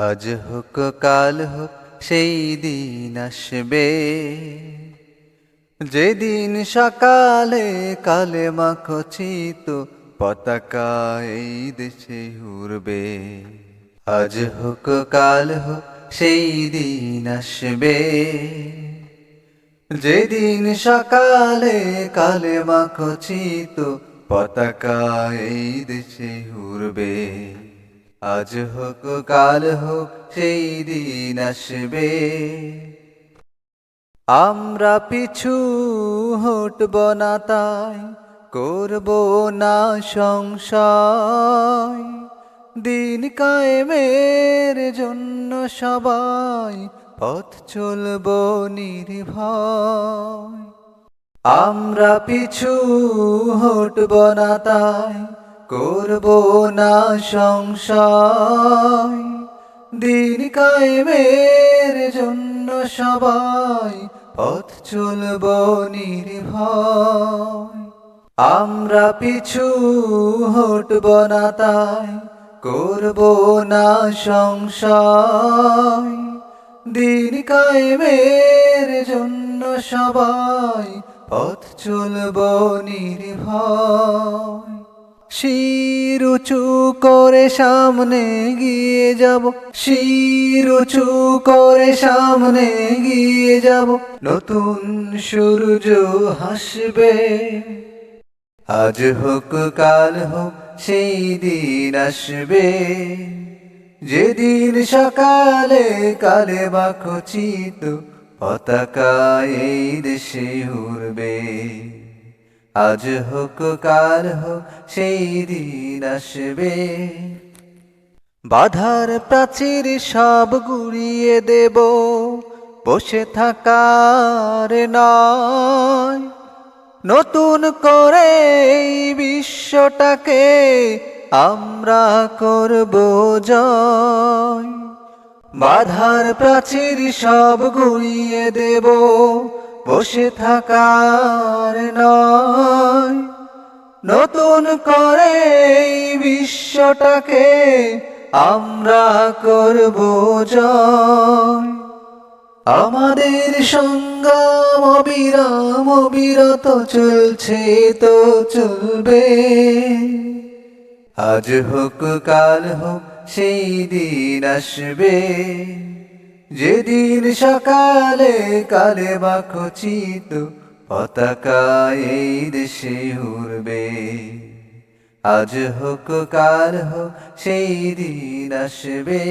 আজ হোক, কাল হোক, সেই দিন আসবে। যেদিন সকালে কালে মাখচিত পতাকা এই দেশে উড়বে, আজ হোক, কাল হোক, সেই দিন আসবে। যেদিন সকালে কালে মাখচিত পতাকা এই দেশে উড়বে আজ হোক, কাল হোক, সেই দিন আসবে। আমরা পিছু হটব না তাই, করব না সংশয়। দিন কায়েমের জন্য সবাই পথ চলব নির্ভয়। আমরা পিছু হটব না তাই করব না সংশয়। দিন কায়েমের জন্য সবাই পথ চলব নির্ভয়। আমরা পিছু হটব না তাই, করব না সংশয়। দিন কায়েমের জন্য সবাই পথ চলব নির্ভয়। শির উঁচু করে সামনে গিয়ে যাব। শিরুচু করে সামনে গিয়ে যাব। নতুন সূর্য হাসবে। আজ হোক, কাল হোক, সেই দিন আসবে। যেদিন সকালে কালে বাখচিত পতাকা এই দেশে উড়বে। আজ হোক, কাল হোক, সেই দিন আসবে। বাধার প্রাচীর সব গুড়িয়ে দেব, বসে থাকার নয়। নতুন করে বিশ্বটাকে আমরা করব জয়। বাধার প্রাচীর সব গুড়িয়ে দেব বসে থাকার নয়। নতুন করে বিশ্বটাকে আমরা করব আমাদের সংগ্রাম অবিরাম, অবিরত চলছে তো চলবে। আজ হোক, কাল হোক, সেই দিন আসবে। যেদিন সকালে কালে বাখচিত পতাকা এই দেশে উড়বে। আজ হোক কাল হোক সেই দিন আসবে।